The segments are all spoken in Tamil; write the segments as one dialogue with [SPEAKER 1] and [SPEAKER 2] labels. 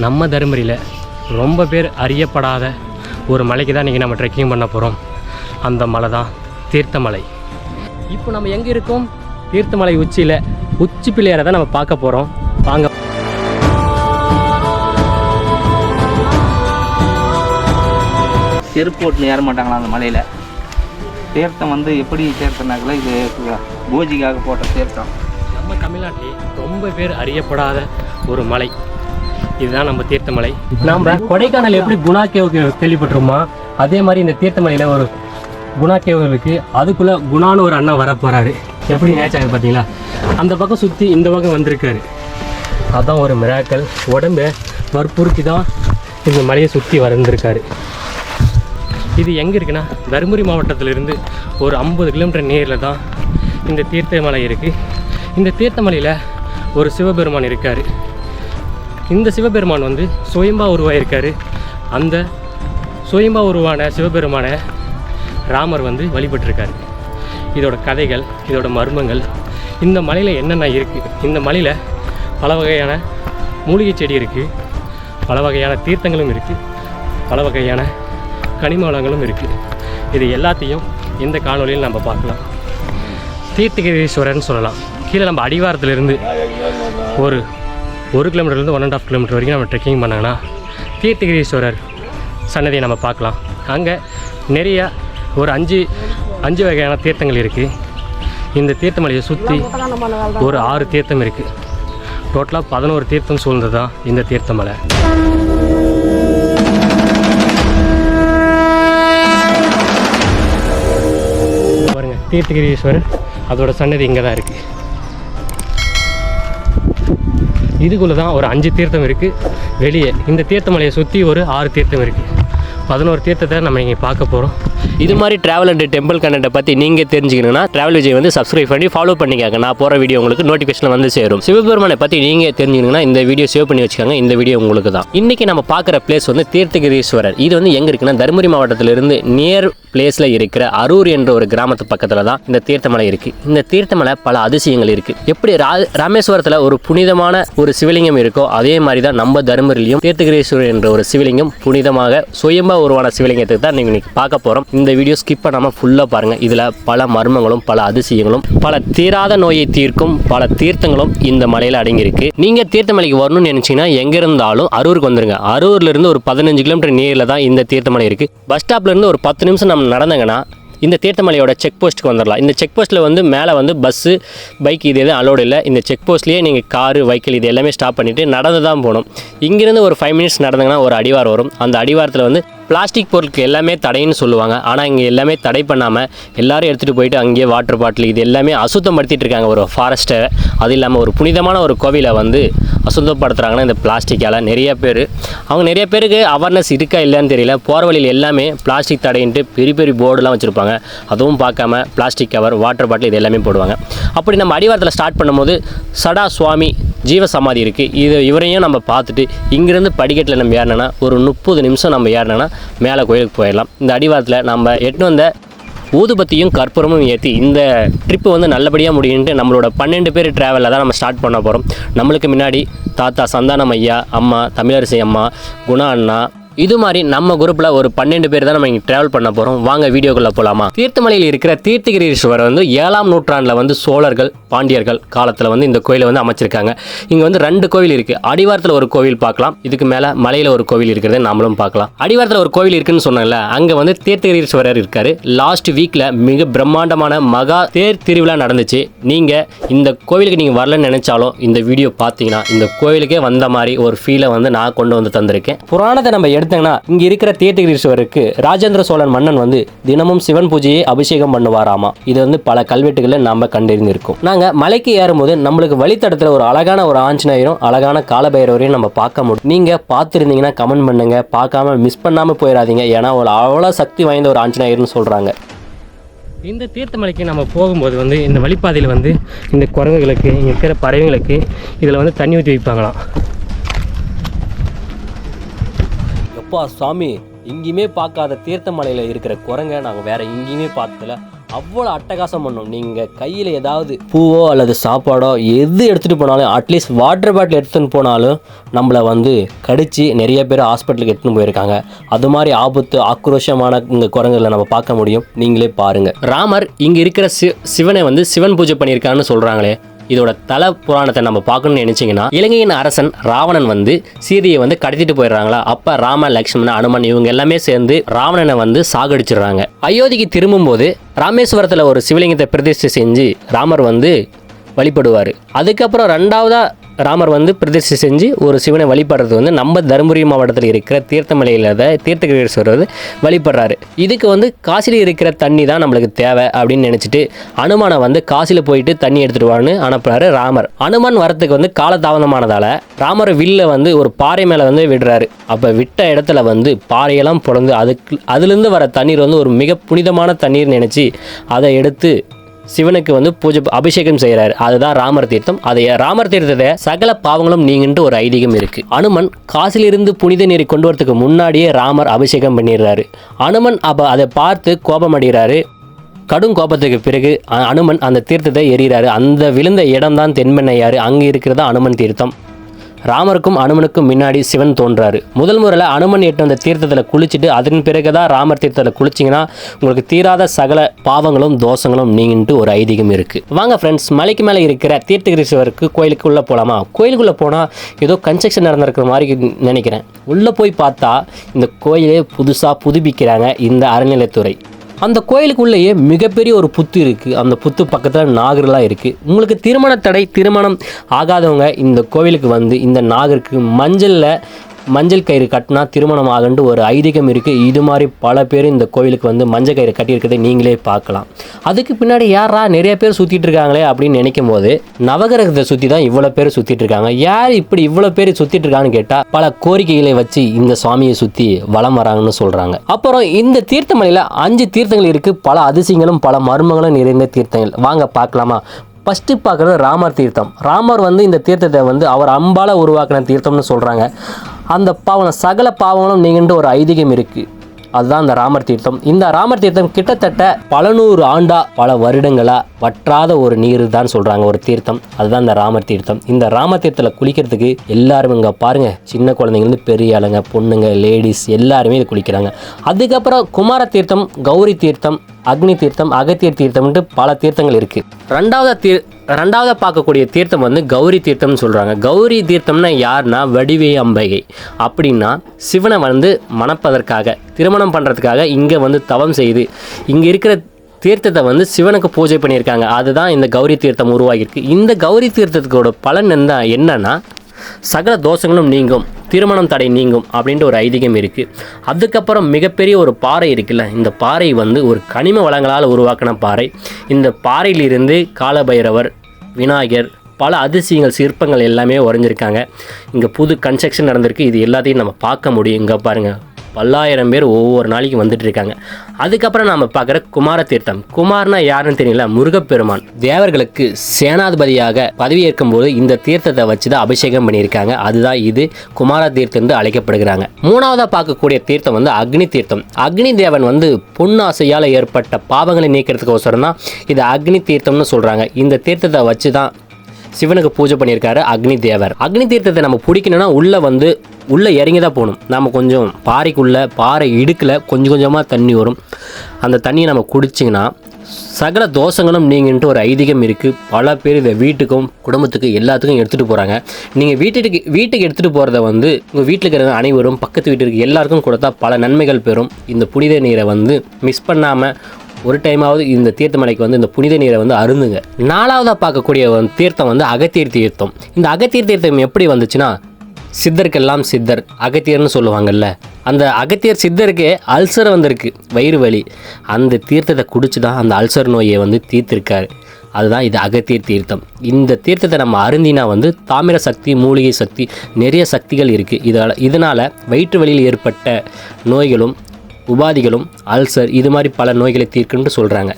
[SPEAKER 1] நம்ம தருமபுரியில் ரொம்ப பேர் அறியப்படாத ஒரு மலைக்கு தான் இன்றைக்கி நம்ம ட்ரெக்கிங் பண்ண போகிறோம் அந்த மலை தான் தீர்த்தமலை. இப்போ நம்ம எங்கே இருக்கோம்? தீர்த்தமலை உச்சியில் உச்சி பிள்ளையாரை தான் நம்ம பார்க்க போகிறோம் வாங்க.
[SPEAKER 2] செருப்பு ஏற மாட்டாங்களாம் அந்த மலையில்? தீர்த்தம் வந்து எப்படி தீர்த்தம்னாக்கல இது பூஜைக்காக போட்ட தீர்த்தம்.
[SPEAKER 1] நம்ம தமிழ்நாட்டிலே ரொம்ப பேர் அறியப்படாத ஒரு மலை. இதுதான் நம்ம தீர்த்தமலை. நம்ம கொடைக்கானல் எப்படி குணா கேவ் கேள்விப்பட்டிருமா அதே மாதிரி இந்த தீர்த்தமலையில் ஒரு குணா கேவ் இருக்குது அதுக்குள்ள குணான்னு ஒரு அண்ணன் வர எப்படி நேச்சாங்க பார்த்தீங்களா? அந்த பக்கம் சுற்றி இந்த பக்கம் வந்திருக்காரு. அதான் ஒரு மிராக்கல் உடம்பை வற்புறுத்தி தான் இந்த மலையை சுற்றி வந்திருக்காரு இது எங்கே இருக்குன்னா தருமபுரி மாவட்டத்திலிருந்து ஒரு ஐம்பது கிலோமீட்டர் நேரில் தான் இந்த தீர்த்தமலை இருக்குது இந்த தீர்த்தமலையில் ஒரு சிவபெருமான் இருக்கார். இந்த சிவபெருமான் வந்து சுயம்பா உருவாயிருக்காரு. அந்த சுயம்பா உருவான சிவபெருமானை ராமர் வந்து வழிபட்டிருக்காரு. இதோட கதைகள் இதோட மர்மங்கள் இந்த மலையில் என்னென்ன இருக்குது இந்த மலையில் பல வகையான மூலிகை செடி இருக்குது பல வகையான தீர்த்தங்களும் இருக்குது பல வகையான கனிம வளங்களும் இருக்குது இது எல்லாத்தையும் இந்த காணொலியில் நம்ம பார்க்கலாம். தீர்த்தகிரீஸ்வரர்னு சொல்லலாம். கீழே நம்ம அடிவாரத்திலிருந்து ஒரு ஒரு கிலோமீட்டர்லேருந்து ஒன் அண்ட் ஆஃப் கிலோமீட்டர் வரைக்கும் நம்ம ட்ரெக்கிங் பண்ணாங்கன்னா தீர்த்தகிரீஸ்வரர் சன்னதியை நம்ம பார்க்கலாம். அங்கே நிறைய ஒரு அஞ்சு அஞ்சு வகையான தீர்த்தங்கள் இருக்குது இந்த தீர்த்தமலையை சுற்றி ஒரு ஆறு தீர்த்தம் இருக்குது டோட்டலாக பதினோரு தீர்த்தம் சூழ்ந்தது தான் இந்த தீர்த்தமலை. பாருங்க தீர்த்தகிரீஸ்வரர் அதோட சன்னதி இங்கே தான் இருக்குது இதுக்குள்ளே தான் ஒரு அஞ்சு தீர்த்தம் இருக்குது வெளியே இந்த தீர்த்தமலையை சுற்றி ஒரு ஆறு தீர்த்தம் இருக்குது பதினோரு தீர்த்தத்தை நம்ம இங்கே பார்க்க போகிறோம்
[SPEAKER 3] இது மாதிரி ட்ராவல் அண்ட் டெம்பிள் கண்டென்ட்டை பற்றி நீங்கள் தெரிஞ்சுக்கணும்னா ட்ராவல் விஜய் வந்து சப்ஸ்கிரைப் பண்ணி ஃபாலோ பண்ணிக்காங்க. நான் போகிற வீடியோ உங்களுக்கு நோட்டிஃபிகேஷன் வந்து சேரும். சிவபெருமானை பற்றி நீங்கள் தெரிஞ்சுக்கணும்னா இந்த வீடியோ சேவ் பண்ணி வச்சுக்காங்க. இந்த வீடியோ உங்களுக்கு தான். இன்றைக்கி நம்ம பார்க்குற பிளேஸ் வந்து தீர்த்தகிரீஸ்வரர். இது வந்து எங்கே இருக்குன்னா தருமபுரி மாவட்டத்திலிருந்து நியர் பிளேஸில் இருக்கிற அரூர் என்ற ஒரு கிராமத்து பக்கத்தில் தான் இந்த தீர்த்தமலை இருக்குது இந்த தீர்த்தமலை பல அதிசயங்கள் இருக்குது எப்படி ரா ராமேஸ்வரத்தில் ஒரு புனிதமான ஒரு சிவலிங்கம் இருக்கோ அதே மாதிரி தான் நம்ம தருமபுரியிலையும் தீர்த்தகிரீஸ்வரர் என்ற ஒரு சிவலிங்கம் புனிதமாக சுயம்பா உருவான சிவலிங்கத்துக்கு தான் நீங்கள் இன்றைக்கி பார்க்க போகிறோம் இந்த வீடியோ ஸ்கிப் பண்ணாமல் ஃபுல்லாக பாருங்கள் இதில் பல மர்மங்களும் பல அதிசயங்களும் பல தீராத நோயை தீர்க்கும் பல தீர்த்தங்களும் இந்த மலையில் அடங்கியிருக்கு. நீங்கள் தீர்த்தமலைக்கு வரணும்னு நினச்சிங்கன்னா எங்கே இருந்தாலும் அரூருக்கு வந்துருங்க. அரூர்லேருந்து ஒரு பதினஞ்சு கிலோமீட்டர் நேரில் தான் இந்த தீர்த்தமலை இருக்குது பஸ் ஸ்டாப்லேருந்து ஒரு பத்து நிமிஷம் நம்ம நடந்தாங்கன்னா இந்த தீர்த்தமலையோட செக் போஸ்ட்டுக்கு வந்துடலாம் இந்த செக் போஸ்ட்டில் வந்து மேலே வந்து பஸ்ஸு பைக் இது எதுவும் அலோடு இல்லை. இந்த செக் போஸ்ட்லேயே நீங்கள் காரு வைக்கிள் இது எல்லாமே ஸ்டாப் பண்ணிவிட்டு நடந்து தான் போகணும். இங்கேருந்து ஒரு ஃபைவ் மினிட்ஸ் நடந்தாங்கன்னா ஒரு அடிவாரம் வரும். அந்த அடிவாரத்தில் வந்து பிளாஸ்டிக் பொருட்கள் எல்லாமே தடைன்னு சொல்லுவாங்க. ஆனால் இங்கே எல்லாமே தடை பண்ணாமல் எல்லாரும் எடுத்துகிட்டு போயிட்டு அங்கேயே வாட்டர் பாட்டில் இது எல்லாமே அசுத்தப்படுத்திட்டு இருக்காங்க. ஒரு ஃபாரஸ்ட்டை அது இல்லாமல் ஒரு புனிதமான ஒரு கோவிலை வந்து அசுத்தப்படுத்துகிறாங்கன்னா இந்த பிளாஸ்டிக்கால் நிறைய பேர். அவங்க நிறைய பேருக்கு அவேர்னஸ் இருக்கா இல்லைன்னு தெரியல. போகிற வழியில் எல்லாமே பிளாஸ்டிக் தடைன்ட்டு பெரிய பெரிய போர்டுலாம் வச்சுருப்பாங்க. அதுவும் பார்க்காம பிளாஸ்டிக் கவர் வாட்டர் பாட்டில் இது எல்லாமே போடுவாங்க. அப்படி நம்ம அடிவாரத்தில் ஸ்டார்ட் பண்ணும்போது சடா சுவாமி ஜீவ சமாதி இருக்குது இது இவரையும் நம்ம பார்த்துட்டு இங்கேருந்து படிக்கட்டில் நம்ம ஏறினோன்னா ஒரு முப்பது நிமிஷம் நம்ம ஏறினோன்னா மேலே கோயிலுக்கு போயிடலாம். இந்த அடிவாரத்தில் நம்ம எட்டு வந்த ஊதுபத்தியும் கற்பூரமும் ஏற்றி இந்த ட்ரிப்பு வந்து நல்லபடியாக முடியுன்ட்டு நம்மளோட பன்னெண்டு பேர் ட்ராவலில் தான் நம்ம ஸ்டார்ட் பண்ண போகிறோம் நம்மளுக்கு முன்னாடி தாத்தா சந்தானம் ஐயா அம்மா தமிழரசி அம்மா குணா அண்ணா இது மாதிரி நம்ம குரூப்பில் ஒரு பன்னெண்டு பேர் தான் நம்ம இங்கே ட்ராவல் பண்ண போகிறோம் வாங்க வீடியோக்குள்ளே போகலாமா தீர்த்தமலையில் இருக்கிற தீர்த்தகிரீஸ்வரர் வந்து ஏழாம் நூற்றாண்டில் வந்து சோழர்கள் பாண்டியர்கள் காலத்தில் வந்து இந்த கோயிலை வந்து அமைச்சிருக்காங்க. இங்கே வந்து ரெண்டு கோவில் இருக்குது அடிவாரத்தில் ஒரு கோவில் பார்க்கலாம். இதுக்கு மேலே மலையில் ஒரு கோவில் இருக்கிறத நாமளும் பார்க்கலாம். அடிவாரத்தில் ஒரு கோவில் இருக்குன்னு சொன்னல அங்கே வந்து தீர்த்தகிரீஸ்வரர் இருக்காரு. லாஸ்ட் வீக்கில் மிக பிரம்மாண்டமான மகா தேர் திருவிழா நடந்துச்சு. நீங்கள் இந்த கோவிலுக்கு நீங்கள் வரலன்னு நினைச்சாலும் இந்த வீடியோ பார்த்தீங்கன்னா இந்த கோவிலுக்கே வந்த மாதிரி ஒரு ஃபீலை வந்து நான் கொண்டு வந்து தந்திருக்கேன். புராணத்தை நம்ம எடுத்தோங்கன்னா இங்கே இருக்கிற தீர்த்தகிரீஸ்வரருக்கு ராஜேந்திர சோழன் மன்னன் வந்து தினமும் சிவன் பூஜையை அபிஷேகம் பண்ணுவாராமா? இது வந்து பல கல்வெட்டுகளில் நம்ம கண்டறிந்திருக்கோம். நாங்கள் மலைக்கு ஏறும்போது நம்மளுக்கு வழித்தடத்தில் ஒரு அழகான ஒரு ஆஞ்சநேயரும் அழகான காலபைரவரையும் நம்ம பார்க்க முடியும். நீங்கள் பார்த்துருந்தீங்கன்னா கமெண்ட் பண்ணுங்க. பார்க்காம மிஸ் பண்ணாமல் போயிடாதீங்க. ஏன்னா ஒரு அவ்வளோ சக்தி வாய்ந்த ஒரு ஆஞ்சநேயர்னு சொல்கிறாங்க
[SPEAKER 1] இந்த தீர்த்தமலைக்கு நம்ம போகும்போது வந்து இந்த வழிப்பாதையில் வந்து இந்த குரங்குகளுக்கு இங்கே இருக்கிற பறவைங்களுக்கு இதில் வந்து தண்ணி ஊற்றி வைப்பாங்களாம்.
[SPEAKER 3] அப்பா சாமி எங்கேயுமே பார்க்காத தீர்த்தமலையில் இருக்கிற குரங்கை நாங்கள் வேற எங்கேயுமே பார்த்ததில்ல. அவ்வளோ அட்டகாசம் பண்ணும். நீங்கள் கையில் ஏதாவது பூவோ அல்லது சாப்பாடோ எது எடுத்துகிட்டு போனாலும் அட்லீஸ்ட் வாட்டர் பாட்டில் எடுத்துன்னு போனாலும் நம்மளை வந்து கடித்து நிறைய பேர் ஹாஸ்பிட்டலுக்கு எடுத்துன்னு போயிருக்காங்க. அது மாதிரி ஆபத்து ஆக்ரோஷமான இந்த குரங்குகளை நம்ம பார்க்க முடியும். நீங்களே பாருங்கள் ராமர் இங்கே இருக்கிற சி சிவனை வந்து சிவன் பூஜை பண்ணியிருக்கான்னு சொல்கிறாங்களே இதோட தல புராணத்தை நம்ம பார்க்கணும்னு நினைச்சிங்கன்னா இலங்கையின் அரசன் ராவணன் வந்து சீதையை வந்து கடத்திட்டு போயிடுறாங்களா? அப்ப ராம லக்ஷ்மணன் அனுமன் இவங்க எல்லாமே சேர்ந்து ராவணனை வந்து சாகடிச்சிடுறாங்க. அயோத்திக்கு திரும்பும்போது ராமேஸ்வரத்தில் ஒரு சிவலிங்கத்தை பிரதிஷ்டை செஞ்சு ராமர் வந்து வழிபடுவார். அதுக்கப்புறம் ரெண்டாவதாக ராமர் வந்து பிரதிஷ்டை செஞ்சு ஒரு சிவனை வழிபடுறது வந்து நம்ம தருமபுரி மாவட்டத்தில் இருக்கிற தீர்த்தமலையில் தான் தீர்த்தகிரீஸ்வரர் வந்து வழிபடுறாரு. இதுக்கு வந்து காசியில் இருக்கிற தண்ணி தான் நம்மளுக்கு தேவை அப்படின்னு நினச்சிட்டு அனுமானை வந்து காசியில் போயிட்டு தண்ணி எடுத்துட்டு வான்னு அனுப்புறாரு ராமர். அனுமான் வரத்துக்கு வந்து காலதாமதமானதால் ராமர் வில்ல வந்து ஒரு பாறை மேலே வந்து விடுறாரு. அப்போ விட்ட இடத்துல வந்து பாறையெல்லாம் பிறந்து அதுக்கு அதுலேருந்து வர தண்ணீர் வந்து ஒரு மிக புனிதமான தண்ணீர் நினச்சி அதை எடுத்து சிவனுக்கு வந்து பூஜை அபிஷேகம் செய்கிறாரு அதுதான் ராமர் தீர்த்தம். அதை ராமர் தீர்த்தத்தை சகல பாவங்களும் நீங்கின்ற ஒரு ஐதீகம் இருக்கு. அனுமன் காசிலிருந்து புனித நீரை கொண்டு வரதுக்கு முன்னாடியே ராமர் அபிஷேகம் பண்ணிடுறாரு. அனுமன் அப்போ அதை பார்த்து கோபமடைகிறாரு. கடும் கோபத்துக்கு பிறகு அனுமன் அந்த தீர்த்தத்தை எறிகிறாரு. அந்த விழுந்த இடம் தான் தென்பெண்ணையாறு அங்கே இருக்கிறதா அனுமன் தீர்த்தம். ராமருக்கும் அனுமனுக்கும் முன்னாடி சிவன் தோன்றாரு. முதல் முறையில் அனுமன் எட்டு வந்த தீர்த்தத்தில் குளிச்சுட்டு அதன் பிறகு தான் ராமர் தீர்த்தத்தில் குளிச்சிங்கன்னா உங்களுக்கு தீராத சகல பாவங்களும் தோஷங்களும் நீங்கிட்டு ஒரு ஐதீகம் இருக்குது வாங்க ஃப்ரெண்ட்ஸ் மலைக்கு மேலே இருக்கிற தீர்த்தகிரீஸ்வரருக்கு கோயிலுக்குள்ளே போகலாமா கோயிலுக்குள்ளே போனால் ஏதோ கன்ஸ்ட்ரக்ஷன் நடந்திருக்கிற மாதிரி நினைக்கிறேன். உள்ளே போய் பார்த்தா இந்த கோயிலே புதுசாக புதுப்பிக்கிறாங்க இந்த அறநிலைத்துறை அந்த கோயிலுக்குள்ளேயே மிகப்பெரிய ஒரு புத்து இருக்குது அந்த புத்து பக்கத்தில் நாகர்லாம் இருக்குது உங்களுக்கு திருமண தடை திருமணம் ஆகாதவங்க இந்த கோவிலுக்கு வந்து இந்த நாகருக்கு மஞ்சளில் மஞ்சள் கயிறு கட்டினா திருமணம் ஆகண்டு ஒரு ஐதீகம் இருக்குது இது மாதிரி பல பேர் இந்த கோவிலுக்கு வந்து மஞ்சள் கயிறு கட்டியிருக்கிறதை நீங்களே பார்க்கலாம். அதுக்கு பின்னாடி யாரா நிறைய பேர் சுற்றிட்டு இருக்காங்களே அப்படின்னு நினைக்கும் போது நவகிரகத்தை சுற்றி தான் இவ்வளோ பேர் சுற்றிட்டு இருக்காங்க. யார் இப்படி இவ்வளோ பேர் சுற்றிட்டு இருக்காங்கன்னு கேட்டால் பல கோரிக்கைகளை வச்சு இந்த சுவாமியை சுற்றி வலம் வராங்கன்னு சொல்கிறாங்க அப்புறம் இந்த தீர்த்தமலையில் அஞ்சு தீர்த்தங்கள் இருக்குது பல அதிசயங்களும் பல மர்மங்களும் நிறைந்த தீர்த்தங்கள். வாங்க பார்க்கலாமா? ஃபஸ்ட்டு பார்க்குறது ராமர் தீர்த்தம். ராமர் வந்து இந்த தீர்த்தத்தை வந்து அவர் அம்பால உருவாக்கின தீர்த்தம்னு சொல்கிறாங்க அந்த பாவனம் சகல பாவங்களும் நீங்கன்ட்டு ஒரு ஐதீகம் இருக்குது அதுதான் இந்த ராமர் தீர்த்தம். இந்த ராமர் தீர்த்தம் கிட்டத்தட்ட பல நூறு ஆண்டா பல வருடங்களா வற்றாத ஒரு நீர் தான் சொல்றாங்க ஒரு தீர்த்தம். அதுதான் இந்த ராமர் தீர்த்தம். இந்த ராமர் தீர்த்தத்தில் குளிக்கிறதுக்கு எல்லாரும் இங்கே பாருங்க சின்ன குழந்தைங்கலேருந்து பெரிய ஆளுங்க பொண்ணுங்க லேடிஸ் எல்லாருமே இது குளிக்கிறாங்க. அதுக்கப்புறம் குமார தீர்த்தம் கௌரி தீர்த்தம் அக்னி தீர்த்தம் அகத்தியர் தீர்த்தம்ன்ட்டு பல தீர்த்தங்கள் இருக்கு. ரெண்டாவது தீர் ரெண்டாவதாக பார்க்கக்கூடிய தீர்த்தம் வந்து கௌரி தீர்த்தம்னு சொல்கிறாங்க கௌரி தீர்த்தம்னா யார்னா வடிவே அம்பிகை. அப்படின்னா சிவனை வந்து மணப்பதற்காக திருமணம் பண்ணுறதுக்காக இங்கே வந்து தவம் செய்து இங்கே இருக்கிற தீர்த்தத்தை வந்து சிவனுக்கு பூஜை பண்ணியிருக்காங்க. அதுதான் இந்த கௌரி தீர்த்தம் உருவாகியிருக்கு. இந்த கௌரி தீர்த்தத்துக்கோட பலன் என்ன என்னன்னா சகல தோஷங்களும் நீங்கும். திருமணம் தடை நீங்கும் அப்படின்ற ஒரு ஐதீகம் இருக்குது அதுக்கப்புறம் மிகப்பெரிய ஒரு பாறை இருக்குல்ல இந்த பாறை வந்து ஒரு கனிம வளங்களால் உருவாக்கின பாறை. இந்த பாறையிலிருந்து காலபைரவர் விநாயகர் பல அதிசயங்கள் சிற்பங்கள் எல்லாமே உறைஞ்சிருக்காங்க. இங்கே புது கன்ஸ்ட்ரக்ஷன் நடந்திருக்கு. இது எல்லாத்தையும் நம்ம பார்க்க முடியும் இங்கே பாருங்கள் பல்லாயிரம் பேர் ஒவ்வொரு நாளைக்கு வந்துட்டு இருக்காங்க அதுக்கப்புறம் நாம் பார்க்குற குமார தீர்த்தம் குமார்னா யாருன்னு தெரியல முருகப்பெருமான். தேவர்களுக்கு சேனாதிபதியாக பதவியேற்கும் போது இந்த தீர்த்தத்தை வச்சு தான் அபிஷேகம் பண்ணியிருக்காங்க. அதுதான் இது குமார தீர்த்தம் என்று அழைக்கப்படுகிறாங்க. மூணாவதாக பார்க்கக்கூடிய தீர்த்தம் வந்து அக்னி தீர்த்தம். அக்னி தேவன் வந்து பொன்னாசையால் ஏற்பட்ட பாவங்களை நீக்கிறதுக்கோசரம் தான் இது அக்னி தீர்த்தம்னு சொல்கிறாங்க இந்த தீர்த்தத்தை வச்சு தான் சிவனுக்கு பூஜை பண்ணியிருக்காரு அக்னி தேவர். அக்னி தீர்த்தத்தை நம்ம பிடிக்கணும்னா உள்ளே வந்து உள்ளே இறங்கி தான் போகணும். நம்ம கொஞ்சம் பாறைக்குள்ளே பாறை இடுக்கில் கொஞ்சம் கொஞ்சமாக தண்ணி வரும். அந்த தண்ணியை நம்ம குடிச்சிங்கன்னா சகல தோஷங்களும் நீங்கள்ட்டு ஒரு ஐதீகம் இருக்குது பல பேர் இதை வீட்டுக்கும் குடும்பத்துக்கு எல்லாத்துக்கும் எடுத்துகிட்டு போகிறாங்க நீங்கள் வீட்டுக்கு வீட்டுக்கு எடுத்துகிட்டு போகிறத வந்து உங்கள் வீட்டில் இருக்கிற அனைவரும் பக்கத்து வீட்டுக்கு எல்லாருக்கும் கொடுத்தா பல நன்மைகள் பெறும். இந்த புனித நீரை வந்து மிஸ் பண்ணாமல் ஒரு டைமாவது இந்த தீர்த்தமலைக்கு வந்து இந்த புனித நீரை வந்து அருந்துங்க. நாலாவதாக பார்க்கக்கூடிய தீர்த்தம் வந்து அகத்தீர் தீர்த்தம் இந்த அகத்தீர் தீர்த்தம் எப்படி வந்துச்சுன்னா சித்தருக்கெல்லாம் சித்தர் அகத்தியர்னு சொல்லுவாங்கல்ல. அந்த அகத்தியர் சித்தருக்கு அல்சர் வந்திருக்கு வயிறு வலி. அந்த தீர்த்தத்தை குடிச்சு தான் அந்த அல்சர் நோயை வந்து தீர்த்திருக்காரு. அதுதான் இது அகத்தியர் தீர்த்தம். இந்த தீர்த்தத்தை நம்ம அருந்தினா வந்து தாமிர சக்தி மூலிகை சக்தி நிறைய சக்திகள் இருக்குது இதால் இதனால் வயிற்று வலியில் ஏற்பட்ட நோய்களும் உபாதிகளும் அல்சர் இது மாதிரி பல நோய்களை தீர்க்குன்னு சொல்கிறாங்க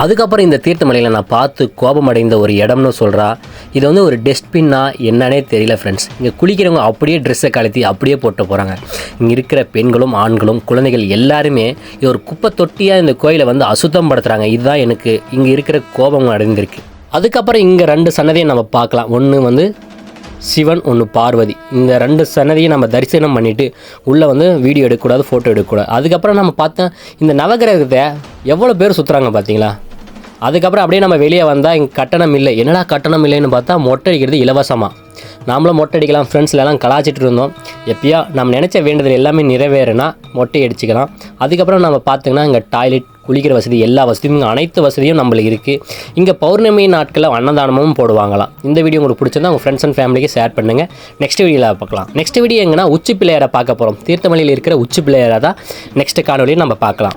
[SPEAKER 3] அதுக்கப்புறம் இந்த தீர்த்தமலையில் நான் பார்த்து கோபமடைந்த ஒரு இடம்னு சொல்கிறா இது வந்து ஒரு டஸ்ட்பின்னா என்னன்னே தெரியல ஃப்ரெண்ட்ஸ் இங்கே குளிக்கிறவங்க அப்படியே ட்ரெஸ்ஸை கழுத்தி அப்படியே போட்டு போகிறாங்க இங்கே இருக்கிற பெண்களும் ஆண்களும் குழந்தைகள் எல்லாருமே இது ஒரு குப்பை தொட்டியாக இந்த கோயிலை வந்து அசுத்தம் படுத்துகிறாங்க இதுதான் எனக்கு இங்கே இருக்கிற கோபம் அடைந்திருக்கு. அதுக்கப்புறம் இங்கே ரெண்டு சன்னதியை நம்ம பார்க்கலாம். ஒன்று வந்து சிவன் ஒன்று பார்வதி. இந்த ரெண்டு சன்னதியை நம்ம தரிசனம் பண்ணிவிட்டு உள்ளே வந்து வீடியோ எடுக்கக்கூடாது ஃபோட்டோ எடுக்கக்கூடாது. அதுக்கப்புறம் நம்ம பார்த்தா இந்த நவகிரகத்தை எவ்வளோ பேர் சுற்றுறாங்க பார்த்தீங்களா? அதுக்கப்புறம் அப்படியே நம்ம வெளியே வந்தால் இங்கே கட்டணம் இல்லை. என்னடா கட்டணம் இல்லைன்னு பார்த்தா மொட்டை அடிக்கிறது இலவசமாக நாமளும் மொட்டை அடிக்கலாம் ஃப்ரெண்ட்ஸ்லாம் கலாச்சிட்டு இருந்தோம். எப்பயா நம்ம நினச்ச வேண்டுதல் எல்லாமே நிறைவேறுனா மொட்டை அடிச்சுக்கலாம். அதுக்கப்புறம் நம்ம பார்த்தீங்கன்னா இங்கே டாய்லெட் குளிக்கிற வசதி எல்லா வசதியும் அனைத்து வசதியும் நம்மளுக்கு இருக்குது இங்கே பௌர்ணமி நாட்களில் அன்னதானமும் போடுவாங்களாம். இந்த வீடியோ உங்களுக்கு பிடிச்சிருந்தா உங்கள் ஃப்ரெண்ட்ஸ் அண்ட் ஃபேமிலிக்கு ஷேர் பண்ணுங்கள் நெக்ஸ்ட் வீடியோவில் பார்க்கலாம். நெக்ஸ்ட் வீடியோ எங்கன்னா உச்சி பிள்ளையாரை பார்க்க போகிறோம் தீர்த்தமலையில் இருக்கிற உச்சி பிள்ளையாரை தான் நெக்ஸ்ட் காணொலியை நம்ம பார்க்கலாம்.